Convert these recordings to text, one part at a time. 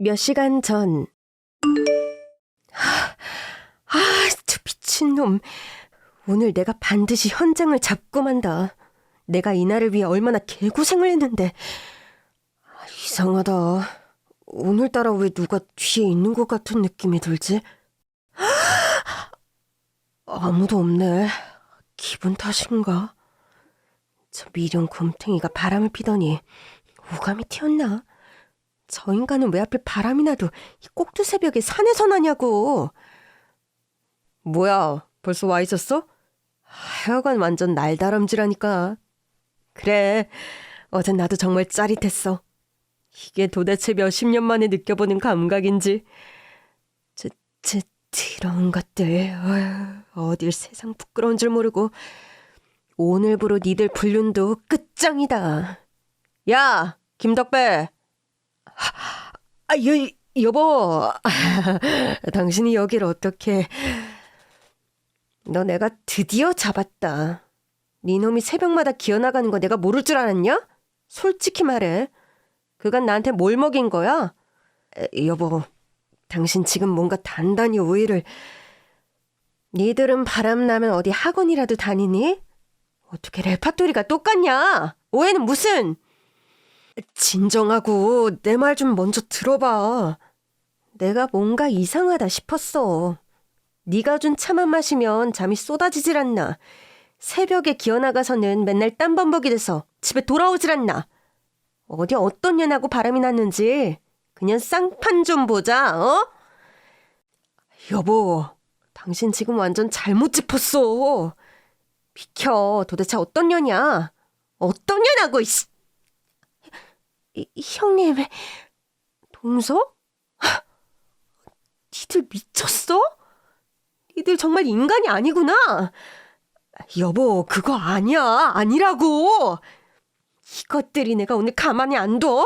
몇 시간 전. 하, 아, 저 미친놈. 오늘 내가 반드시 현장을 잡고 만다. 내가 이날을 위해 얼마나 개고생을 했는데. 아, 이상하다. 오늘따라 왜 누가 뒤에 있는 것 같은 느낌이 들지? 아무도 없네. 기분 탓인가? 저 미련 곰탱이가 바람을 피더니 오감이 튀었나? 저 인간은 왜 하필 바람이 나도 이 꼭두 새벽에 산에서 나냐고. 뭐야, 벌써 와 있었어? 하여간 완전 날다람쥐라니까. 그래, 어젠 나도 정말 짜릿했어. 이게 도대체 몇십 년 만에 느껴보는 감각인지. 저, 저, 더러운 것들. 어휴, 어딜 세상 부끄러운 줄 모르고. 오늘부로 니들 불륜도 끝장이다. 야, 김덕배. 아, 여, 여보. 당신이 여길 어떻게. 너 내가 드디어 잡았다. 네 놈이 새벽마다 기어나가는 거 내가 모를 줄 알았냐? 솔직히 말해. 그간 나한테 뭘 먹인 거야? 에, 여보, 당신 지금 뭔가 단단히 오해를. 니들은 바람 나면 어디 학원이라도 다니니? 어떻게 레파토리가 똑같냐? 오해는 무슨? 진정하고 내 말 좀 먼저 들어봐. 내가 뭔가 이상하다 싶었어. 네가 준 차만 마시면 잠이 쏟아지질 않나. 새벽에 기어나가서는 맨날 땀범벅이 돼서 집에 돌아오질 않나. 어디 어떤 년하고 바람이 났는지 그냥 쌍판 좀 보자, 어? 여보, 당신 지금 완전 잘못 짚었어. 비켜, 도대체 어떤 년이야? 어떤 년하고, 이씨. 이- 형님, 동서? 하, 니들 미쳤어? 니들 정말 인간이 아니구나. 여보, 그거 아니야. 아니라고. 이것들이 내가 오늘 가만히 안 둬?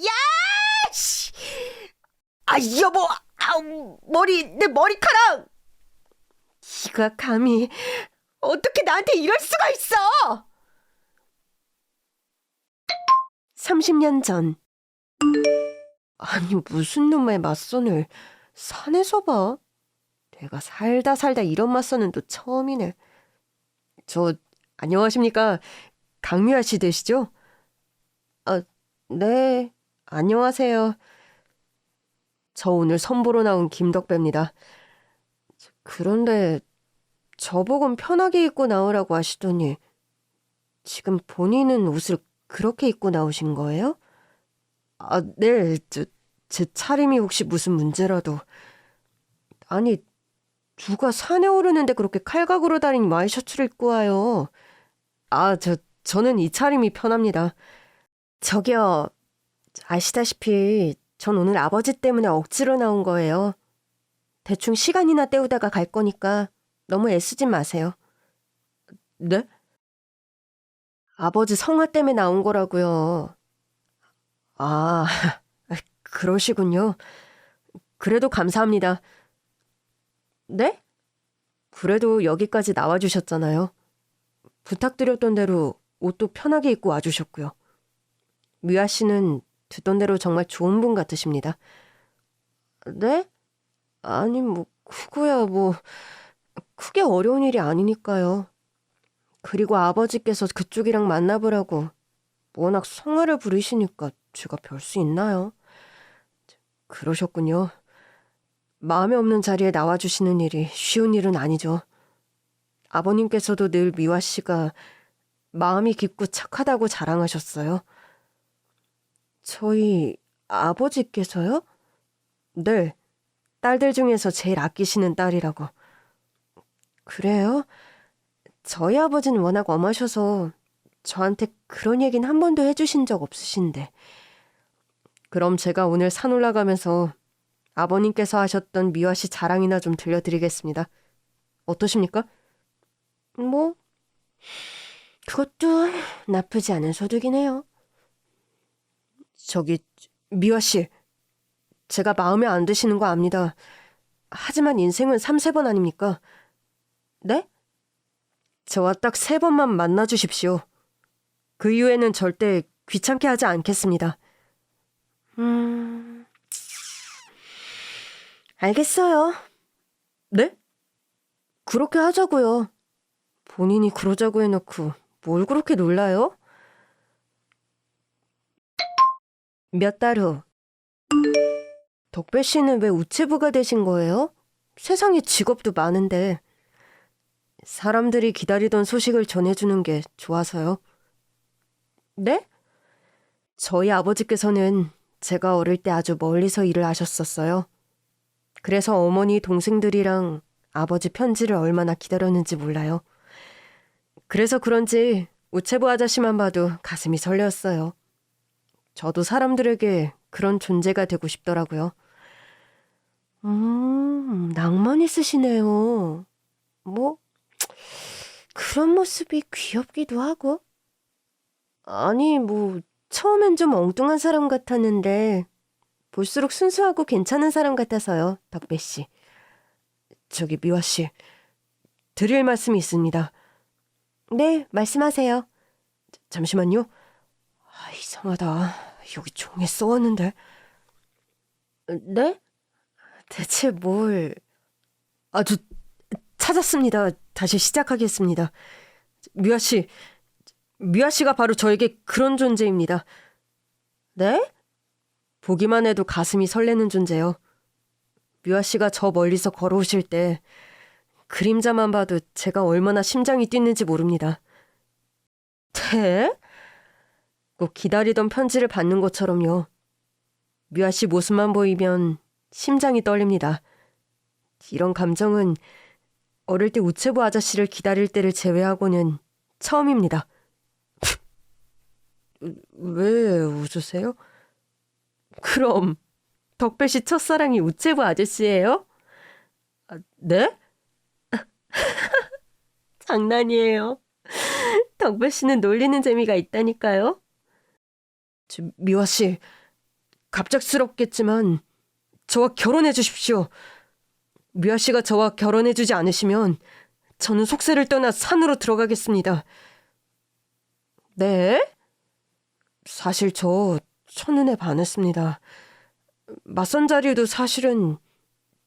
야! 씨! 아, 여보! 아우, 머리, 내 머리카락! 네가 감히 어떻게 나한테 이럴 수가 있어! 30년 전. 아니, 무슨 놈의 맞선을 산에서 봐? 내가 살다 살다 이런 맞선은 또 처음이네. 저, 안녕하십니까. 강미아 씨 되시죠? 아, 네. 안녕하세요. 저 오늘 선보러 나온 김덕배입니다. 그런데 저보고 편하게 입고 나오라고 하시더니 지금 본인은 옷을 그렇게 입고 나오신 거예요? 아, 네. 저, 제 차림이 혹시 무슨 문제라도. 아니, 누가 산에 오르는데 그렇게 칼각으로 다닌 와이셔츠를 입고 와요. 아, 저, 저는 이 차림이 편합니다. 저기요, 아시다시피 전 오늘 아버지 때문에 억지로 나온 거예요. 대충 시간이나 때우다가 갈 거니까 너무 애쓰지 마세요. 네? 아버지 성화 때문에 나온 거라고요. 아, 그러시군요. 그래도 감사합니다. 네? 그래도 여기까지 나와주셨잖아요. 부탁드렸던 대로 옷도 편하게 입고 와주셨고요. 미아 씨는 듣던 대로 정말 좋은 분 같으십니다. 네? 아니, 뭐, 크고야, 뭐, 크게 어려운 일이 아니니까요. 그리고 아버지께서 그쪽이랑 만나보라고 워낙 성화를 부리시니까 제가 별 수 있나요? 그러셨군요. 마음에 없는 자리에 나와주시는 일이 쉬운 일은 아니죠. 아버님께서도 늘 미화 씨가 마음이 깊고 착하다고 자랑하셨어요. 저희 아버지께서요? 네. 딸들 중에서 제일 아끼시는 딸이라고. 그래요? 저희 아버지는 워낙 엄하셔서 저한테 그런 얘기는 한 번도 해주신 적 없으신데. 그럼 제가 오늘 산 올라가면서 아버님께서 하셨던 미화 씨 자랑이나 좀 들려드리겠습니다. 어떠십니까? 뭐, 그것도 나쁘지 않은 소득이네요 저기, 미화 씨. 제가 마음에 안 드시는 거 압니다. 하지만 인생은 3, 4번 아닙니까? 네? 저와 딱 세 번만 만나 주십시오. 그 이후에는 절대 귀찮게 하지 않겠습니다. 음, 알겠어요. 네? 그렇게 하자고요. 본인이 그러자고 해놓고 뭘 그렇게 놀라요? 몇 달 후. 덕배 씨는 왜 우체부가 되신 거예요? 세상에 직업도 많은데. 사람들이 기다리던 소식을 전해주는 게 좋아서요. 네? 저희 아버지께서는 제가 어릴 때 아주 멀리서 일을 하셨었어요. 그래서 어머니 동생들이랑 아버지 편지를 얼마나 기다렸는지 몰라요. 그래서 그런지 우체부 아저씨만 봐도 가슴이 설레었어요. 저도 사람들에게 그런 존재가 되고 싶더라고요. 음, 낭만 있으시네요. 뭐, 그런 모습이 귀엽기도 하고. 아니, 뭐, 처음엔 좀 엉뚱한 사람 같았는데, 볼수록 순수하고 괜찮은 사람 같아서요, 덕배 씨. 저기, 미화 씨. 드릴 말씀이 있습니다. 네, 말씀하세요. 잠시만요. 아, 이상하다. 여기 종이에 써왔는데. 네? 대체 뭘... 아, 저 찾았습니다. 다시 시작하겠습니다. 미아 씨, 미아 씨가 바로 저에게 그런 존재입니다. 네? 보기만 해도 가슴이 설레는 존재요. 미아 씨가 저 멀리서 걸어오실 때 그림자만 봐도 제가 얼마나 심장이 뛰는지 모릅니다. 태? 꼭 기다리던 편지를 받는 것처럼요. 미아 씨 모습만 보이면 심장이 떨립니다. 이런 감정은 어릴 때 우체부 아저씨를 기다릴 때를 제외하고는 처음입니다. 왜 웃으세요? 그럼 덕배 씨 첫사랑이 우체부 아저씨예요? 아, 네? 장난이에요. 덕배 씨는 놀리는 재미가 있다니까요. 저, 미화 씨, 갑작스럽겠지만 저와 결혼해 주십시오. 미아 씨가 저와 결혼해 주지 않으시면 저는 속세를 떠나 산으로 들어가겠습니다. 네? 사실 저 첫눈에 반했습니다. 맞선 자리도 사실은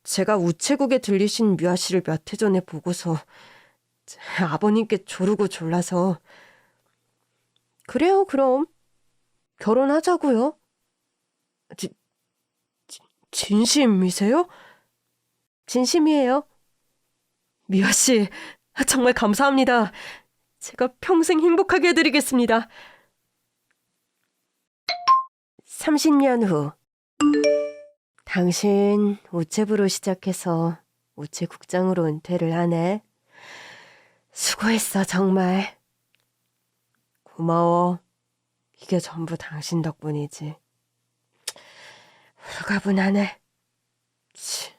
제가 우체국에 들리신 미아 씨를 몇 해 전에 보고서 제 아버님께 조르고 졸라서 그래요 그럼 결혼하자고요. 지, 지, 진심이세요? 진심이에요. 미아 씨, 정말 감사합니다. 제가 평생 행복하게 해드리겠습니다. 30년 후. 당신 우체부로 시작해서 우체국장으로 은퇴를 하네. 수고했어, 정말. 고마워. 이게 전부 당신 덕분이지. 홀가분하네. 치.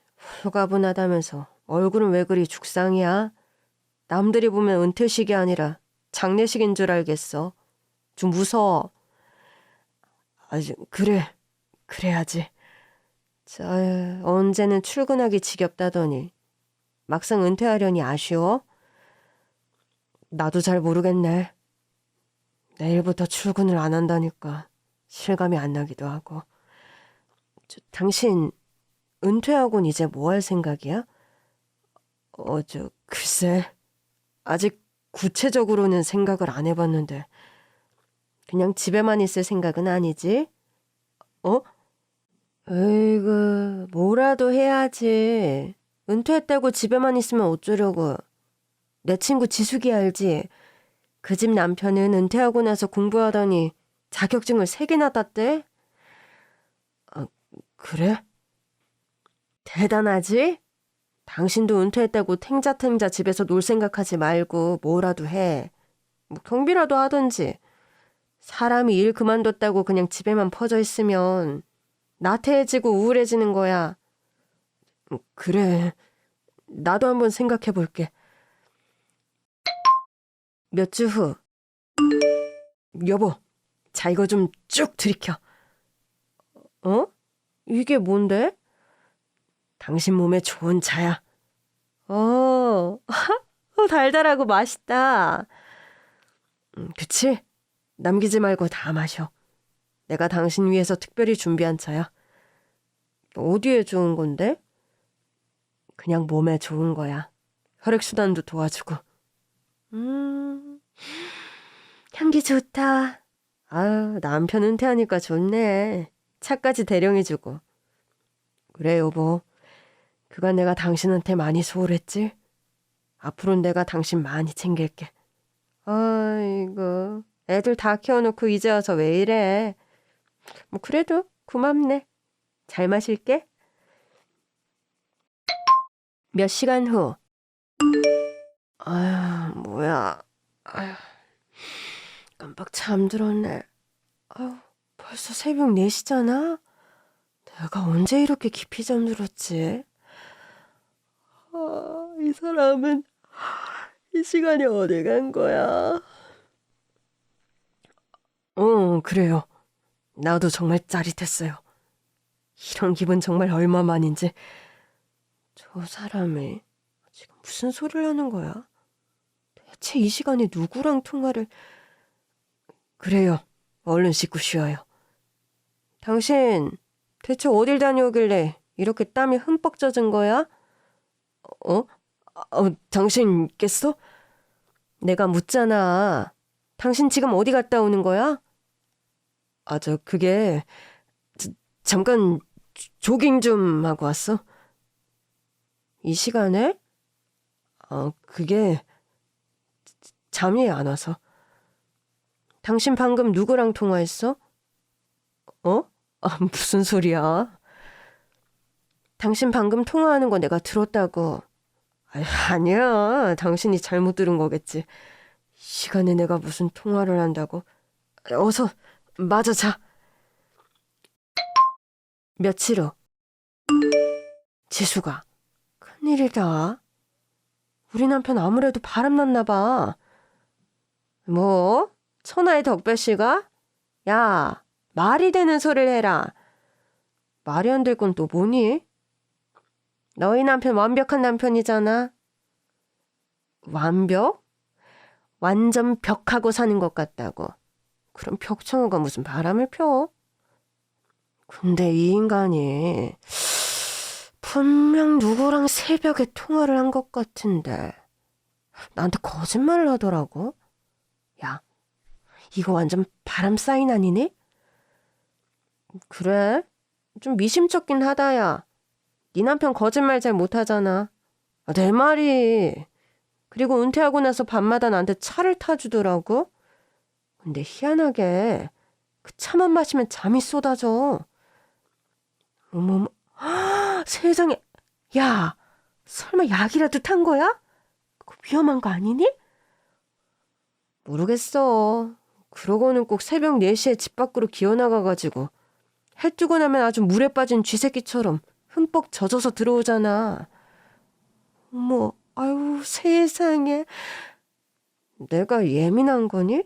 홀가분하다면서 얼굴은 왜 그리 죽상이야? 남들이 보면 은퇴식이 아니라 장례식인 줄 알겠어. 좀 무서워. 아주 그래 그래야지. 자 언제는 출근하기 지겹다더니 막상 은퇴하려니 아쉬워? 나도 잘 모르겠네. 내일부터 출근을 안 한다니까 실감이 안 나기도 하고. 저, 당신 은퇴하곤 이제 뭐 할 생각이야? 어, 저, 글쎄. 아직 구체적으로는 생각을 안 해봤는데. 그냥 집에만 있을 생각은 아니지? 어? 에이그, 뭐라도 해야지. 은퇴했다고 집에만 있으면 어쩌려고. 내 친구 지숙이 알지? 그 집 남편은 은퇴하고 나서 공부하더니 자격증을 세 개나 땄대? 아, 그래? 대단하지? 당신도 은퇴했다고 탱자탱자 집에서 놀 생각하지 말고 뭐라도 해. 뭐 경비라도 하든지. 사람이 일 그만뒀다고 그냥 집에만 퍼져 있으면 나태해지고 우울해지는 거야. 음, 그래. 나도 한번 생각해 볼게. 몇 주 후. 여보, 자, 이거 좀 쭉 들이켜. 어? 이게 뭔데? 당신 몸에 좋은 차야. 어, 달달하고 맛있다. 음, 그치? 남기지 말고 다 마셔. 내가 당신 위해서 특별히 준비한 차야. 어디에 좋은 건데? 그냥 몸에 좋은 거야. 혈액순환도 도와주고. 음, 향기 좋다. 아유, 남편 은퇴하니까 좋네. 차까지 대령해주고. 그래, 여보. 그간 내가 당신한테 많이 소홀했지? 앞으로는 내가 당신 많이 챙길게. 아이고, 애들 다 키워놓고 이제 와서 왜 이래? 뭐, 그래도 고맙네. 잘 마실게. 몇 시간 후. 아휴, 뭐야. 아휴, 깜빡 잠들었네. 아휴, 벌써 새벽 4시잖아? 내가 언제 이렇게 깊이 잠들었지? 아, 이 사람은 이 시간이 어디 간 거야? 어, 그래요. 나도 정말 짜릿했어요. 이런 기분 정말 얼마만인지. 저 사람이 지금 무슨 소리를 하는 거야? 대체 이 시간에 누구랑 통화를... 그래요. 얼른 씻고 쉬어요. 당신 대체 어딜 다녀오길래 이렇게 땀이 흠뻑 젖은 거야? 어? 어, 당신 깼어? 내가 묻잖아. 당신 지금 어디 갔다 오는 거야? 아, 저, 그게, 저, 잠깐, 조- 조깅 좀 하고 왔어. 이 시간에? 어, 그게, 잠이 안 와서. 당신 방금 누구랑 통화했어? 어? 아, 무슨 소리야? 당신 방금 통화하는 거 내가 들었다고. 아니, 아니야. 당신이 잘못 들은 거겠지. 이 시간에 내가 무슨 통화를 한다고. 어서 맞아 자. 며칠 후. 지수가 큰일이다. 우리 남편 아무래도 바람났나 봐. 뭐? 천하의 덕배 씨가? 야, 말이 되는 소리를 해라. 말이 안 될 건 또 뭐니? 너희 남편 완벽한 남편이잖아. 완벽? 완전 벽하고 사는 것 같다고. 그럼 벽청어가 무슨 바람을 펴? 근데 이 인간이 분명 누구랑 새벽에 통화를 한 것 같은데 나한테 거짓말을 하더라고. 야, 이거 완전 바람 사인 아니니? 그래? 좀 미심쩍긴 하다야. 네 남편 거짓말 잘 못하잖아. 아, 내 말이. 그리고 은퇴하고 나서 밤마다 나한테 차를 타주더라고. 근데 희한하게 그 차만 마시면 잠이 쏟아져. 어머머, 헉, 세상에. 야, 설마 약이라도 탄 거야? 그거 위험한 거 아니니? 모르겠어. 그러고는 꼭 새벽 4시에 집 밖으로 기어나가가지고 해 뜨고 나면 아주 물에 빠진 쥐새끼처럼 흠뻑 젖어서 들어오잖아. 어머, 아유, 세상에. 내가 예민한 거니?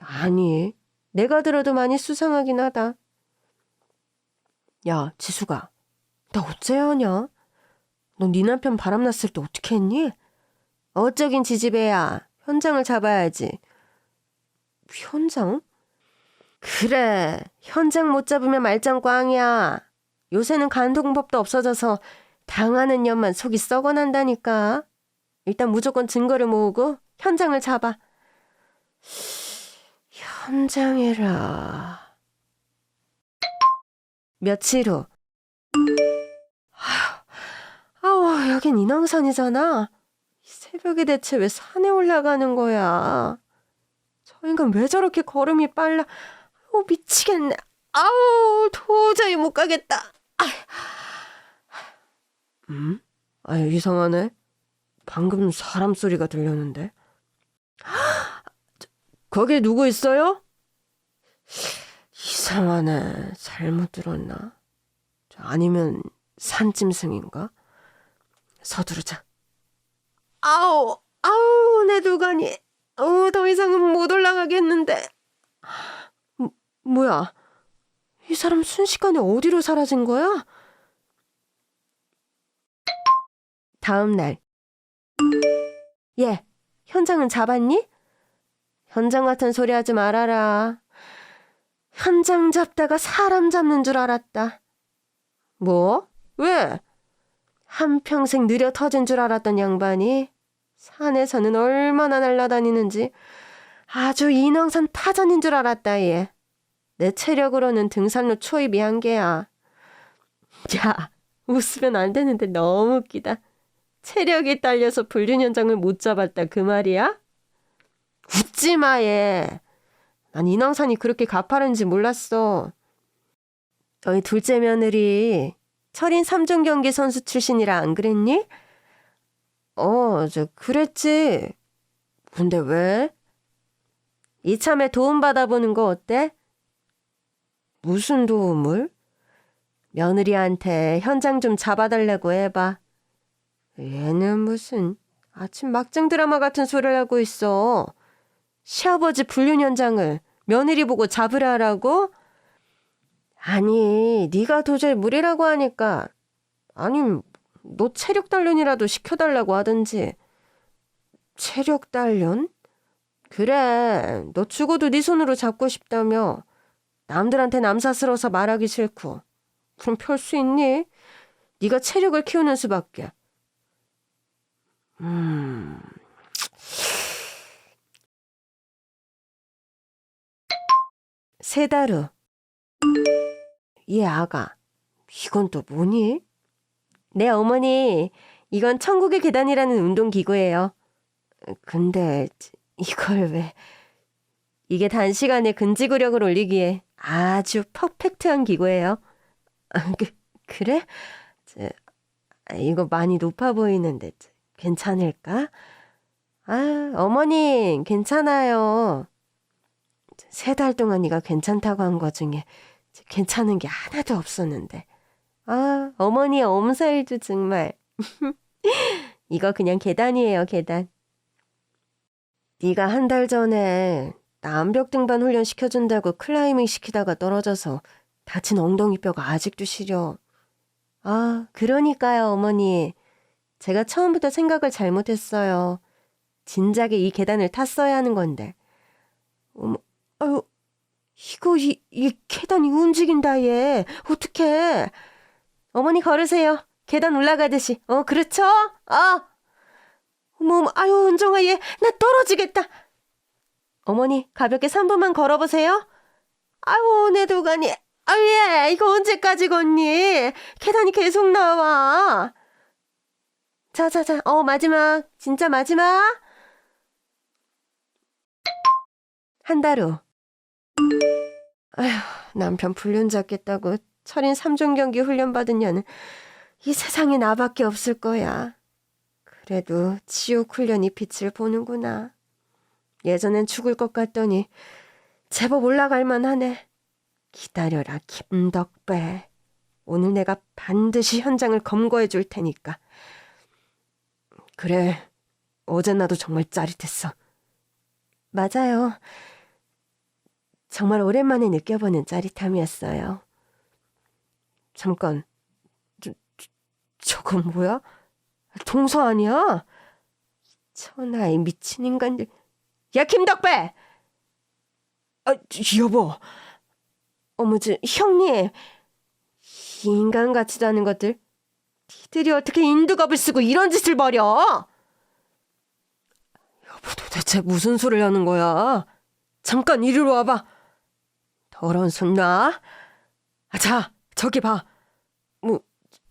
아니, 내가 들어도 많이 수상하긴 하다. 야, 지수가, 나 어째야 하냐? 너 네 남편 바람났을 때 어떻게 했니? 어쩌긴 지지배야. 현장을 잡아야지. 현장? 그래, 현장 못 잡으면 말짱 꽝이야. 요새는 간통법도 없어져서 당하는 년만 속이 썩어난다니까. 일단 무조건 증거를 모으고 현장을 잡아. 현장이라. 며칠 후. 아우, 여긴 인왕산이잖아. 이 새벽에 대체 왜 산에 올라가는 거야? 저 인간 왜 저렇게 걸음이 빨라? 어, 미치겠네. 아우, 도저히 못 가겠다. 아. 음? 아, 이상하네. 방금 사람 소리가 들렸는데. 저, 거기 누구 있어요? 이상하네. 잘못 들었나? 저, 아니면 산짐승인가? 서두르자. 아우, 아우, 내 두간이. 어, 더 이상은 못 올라가겠는데. 뭐, 뭐야? 이 사람 순식간에 어디로 사라진 거야? 다음 날. 예, 현장은 잡았니? 현장 같은 소리 하지 말아라. 현장 잡다가 사람 잡는 줄 알았다. 뭐? 왜? 한평생 느려 터진 줄 알았던 양반이 산에서는 얼마나 날아다니는지 아주 인왕산 타전인 줄 알았다 얘. 내 체력으로는 등산로 초입이 한계야. 야, 웃으면 안 되는데 너무 웃기다. 체력이 딸려서 불륜 현장을 못 잡았다 그 말이야? 웃지 마 얘. 난 인왕산이 그렇게 가파른지 몰랐어. 너희 둘째 며느리 철인 3종 경기 선수 출신이라 안 그랬니? 어, 저 그랬지. 근데 왜? 이참에 도움 받아보는 거 어때? 무슨 도움을? 며느리한테 현장 좀 잡아달라고 해봐. 얘는 무슨 아침 막장 드라마 같은 소리를 하고 있어. 시아버지 불륜 현장을 며느리 보고 잡으라 하라고? 아니, 네가 도저히 무리라고 하니까 아님 너 체력 단련이라도 시켜달라고 하든지. 체력 단련? 그래, 너 죽어도 네 손으로 잡고 싶다며. 남들한테 남사스러워서 말하기 싫고. 그럼 펼 수 있니? 네가 체력을 키우는 수밖에. 음. 세달 후. 이 아가, 이건 또 뭐니? 네, 어머니. 이건 천국의 계단이라는 운동기구예요. 근데 이걸 왜... 이게 단시간에 근지구력을 올리기에 아주 퍼펙트한 기구예요. 아, 그, 그래? 저, 아, 이거 많이 높아 보이는데 저, 괜찮을까? 아, 어머니, 괜찮아요. 세 달 동안 네가 괜찮다고 한 거 중에 괜찮은 게 하나도 없었는데. 아, 어머니 엄살도 정말. 이거 그냥 계단이에요, 계단. 네가 한 달 전에 나 암벽 등반 훈련 시켜준다고 클라이밍 시키다가 떨어져서 다친 엉덩이 뼈가 아직도 시려. 아, 그러니까요, 어머니. 제가 처음부터 생각을 잘못했어요. 진작에 이 계단을 탔어야 하는 건데. 어머, 아유, 이거, 이, 이 계단이 움직인다, 얘. 어떡해. 어머니 걸으세요. 계단 올라가듯이. 어, 그렇죠? 아! 어머, 어머, 아유, 은정아, 얘, 나 떨어지겠다. 어머니, 가볍게 3분만 걸어보세요. 아유, 내 도가니. 아유, 얘, 이거 언제까지 걷니? 계단이 계속 나와. 자, 자, 자, 어, 마지막. 진짜 마지막. 한 달 후. 아휴, 남편 불륜 잡겠다고 철인 3종 경기 훈련 받은 년은 이 세상에 나밖에 없을 거야. 그래도 지옥 훈련이 빛을 보는구나. 예전엔 죽을 것 같더니 제법 올라갈 만하네. 기다려라, 김덕배. 오늘 내가 반드시 현장을 검거해 줄 테니까. 그래, 어제 나도 정말 짜릿했어. 맞아요. 정말 오랜만에 느껴보는 짜릿함이었어요. 잠깐, 저, 저, 저건 뭐야? 동서 아니야? 천하의 미친 인간들. 야, 김덕배! 아, 여보. 어머, 저, 형님. 이 인간 같지도 않은 것들. 니들이 어떻게 인두갑을 쓰고 이런 짓을 벌여? 여보, 도대체 무슨 소리를 하는 거야? 잠깐 이리로 와봐. 더러운 손 놔. 아, 자, 저기 봐. 뭐,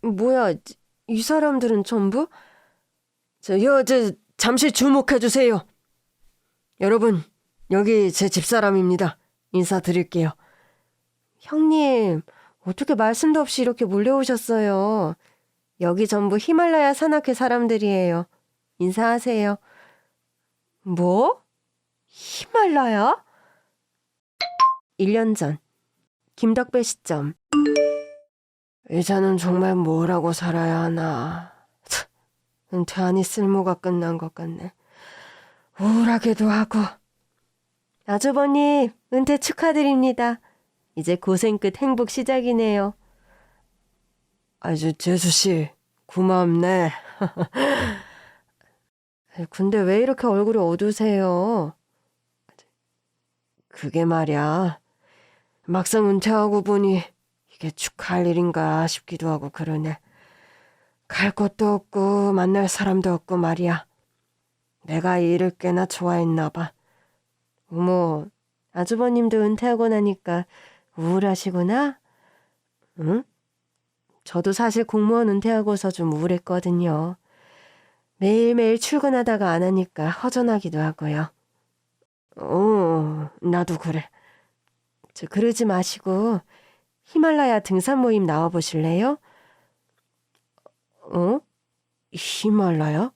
뭐야, 이 사람들은 전부? 저, 여, 저, 잠시 주목해 주세요. 여러분, 여기 제 집사람입니다. 인사드릴게요. 형님, 어떻게 말씀도 없이 이렇게 몰려오셨어요? 여기 전부 히말라야 산악회 사람들이에요. 인사하세요. 뭐? 히말라야? 1년 전. 김덕배 시점. 이제는 정말 뭐라고 살아야 하나. 참, 은퇴하니 쓸모가 끝난 것 같네. 우울하기도 하고. 아주버님, 은퇴 축하드립니다. 이제 고생 끝 행복 시작이네요. 아주 재수씨, 고맙네. 근데 왜 이렇게 얼굴이 어두세요? 그게 말이야. 막상 은퇴하고 보니 이게 축하할 일인가 싶기도 하고 그러네. 갈 곳도 없고 만날 사람도 없고 말이야. 내가 이 일을 꽤나 좋아했나 봐. 어머, 아주버님도 은퇴하고 나니까 우울하시구나? 응? 저도 사실 공무원 은퇴하고서 좀 우울했거든요. 매일매일 출근하다가 안 하니까 허전하기도 하고요. 어, 나도 그래. 저 그러지 마시고 히말라야 등산 모임 나와 보실래요? 어? 히말라야?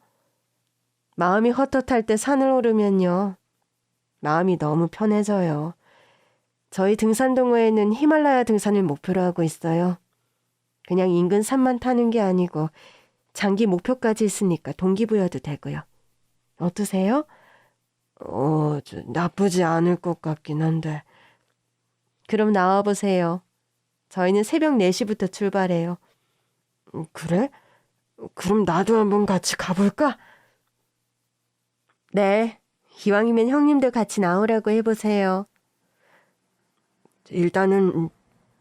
마음이 헛헛할 때 산을 오르면요. 마음이 너무 편해져요. 저희 등산 동호회는 히말라야 등산을 목표로 하고 있어요. 그냥 인근 산만 타는 게 아니고 장기 목표까지 있으니까 동기부여도 되고요. 어떠세요? 어, 저, 나쁘지 않을 것 같긴 한데. 그럼 나와보세요. 저희는 새벽 4시부터 출발해요. 음, 그래? 그럼 나도 한번 같이 가볼까? 네. 이왕이면 형님도 같이 나오라고 해보세요. 일단은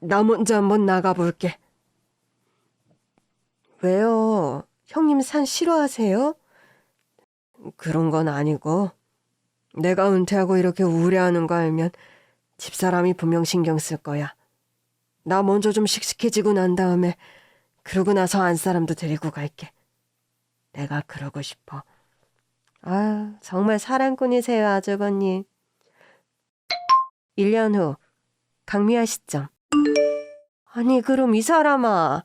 나 먼저 한번 나가볼게. 왜요? 형님 산 싫어하세요? 그런 건 아니고 내가 은퇴하고 이렇게 우울해하는 거 알면 집사람이 분명 신경 쓸 거야. 나 먼저 좀 씩씩해지고 난 다음에 그러고 나서 안 사람도 데리고 갈게. 내가 그러고 싶어. 아, 정말 사랑꾼이세요, 아주버님. 1년 후, 강미아 시점. 아니, 그럼 이 사람아,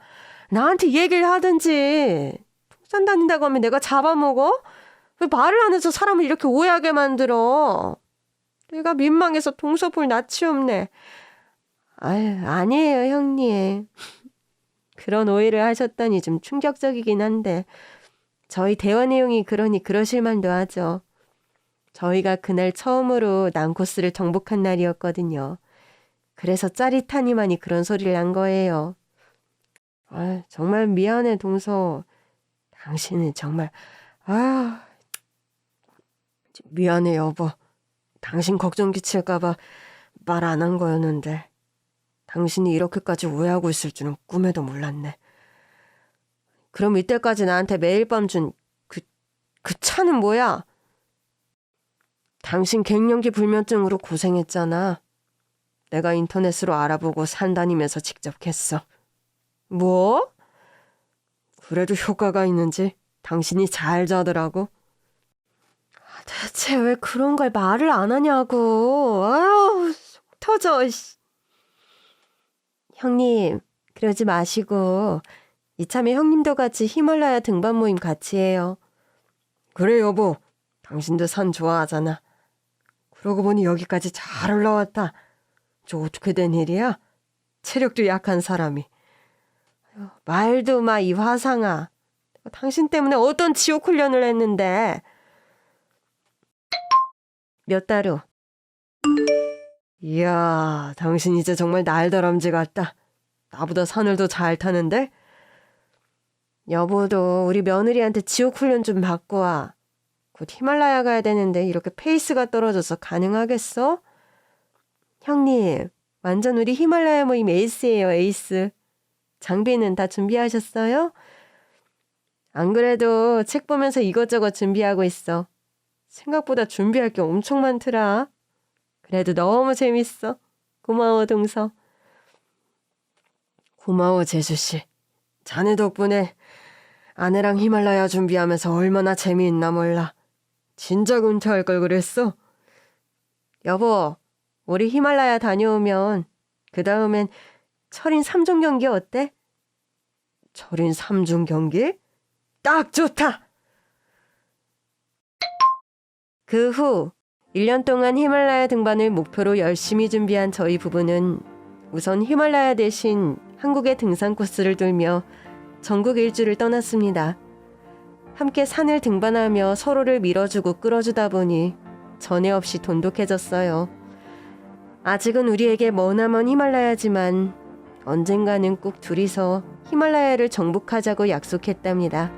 나한테 얘기를 하든지. 통산 다닌다고 하면 내가 잡아먹어? 왜 말을 안 해서 사람을 이렇게 오해하게 만들어? 내가 민망해서 동서볼 낯이 없네. 아유, 아니에요, 형님. 그런 오해를 하셨다니 좀 충격적이긴 한데, 저희 대화 내용이 그러니 그러실 만도 하죠. 저희가 그날 처음으로 난코스를 정복한 날이었거든요. 그래서 짜릿하니만이 그런 소리를 한 거예요. 아, 정말 미안해, 동서. 당신은 정말, 아, 미안해, 여보. 당신 걱정 끼칠까봐 말 안 한 거였는데. 당신이 이렇게까지 오해하고 있을 줄은 꿈에도 몰랐네. 그럼 이때까지 나한테 매일 밤 준 그, 그 차는 뭐야? 당신 갱년기 불면증으로 고생했잖아. 내가 인터넷으로 알아보고 산 다니면서 직접 했어. 뭐? 그래도 효과가 있는지 당신이 잘 자더라고. 아, 대체 왜 그런 걸 말을 안 하냐고. 아유, 속 터져. 씨. 형님, 그러지 마시고 이참에 형님도 같이 히말라야 등반 모임 같이 해요. 그래 여보, 당신도 산 좋아하잖아. 그러고 보니 여기까지 잘 올라왔다. 저 어떻게 된 일이야? 체력도 약한 사람이. 말도 마 이 화상아. 당신 때문에 어떤 지옥 훈련을 했는데. 몇 달 후. 이야, 당신 이제 정말 날다람쥐 같다. 나보다 산을 더 잘 타는데? 여보도 우리 며느리한테 지옥 훈련 좀 받고 와. 곧 히말라야 가야 되는데 이렇게 페이스가 떨어져서 가능하겠어? 형님, 완전 우리 히말라야 모임 에이스예요, 에이스. 장비는 다 준비하셨어요? 안 그래도 책 보면서 이것저것 준비하고 있어. 생각보다 준비할 게 엄청 많더라. 그래도 너무 재밌어. 고마워, 동서. 고마워, 재수씨. 자네 덕분에 아내랑 히말라야 준비하면서 얼마나 재미있나 몰라. 진작 은퇴할 걸 그랬어. 여보, 우리 히말라야 다녀오면 그 다음엔 철인 3종 경기 어때? 철인 3종 경기? 딱 좋다! 그 후 1년 동안 히말라야 등반을 목표로 열심히 준비한 저희 부부는 우선 히말라야 대신 한국의 등산 코스를 돌며 전국 일주를 떠났습니다. 함께 산을 등반하며 서로를 밀어주고 끌어주다 보니 전에 없이 돈독해졌어요. 아직은 우리에게 머나먼 히말라야지만 언젠가는 꼭 둘이서 히말라야를 정복하자고 약속했답니다.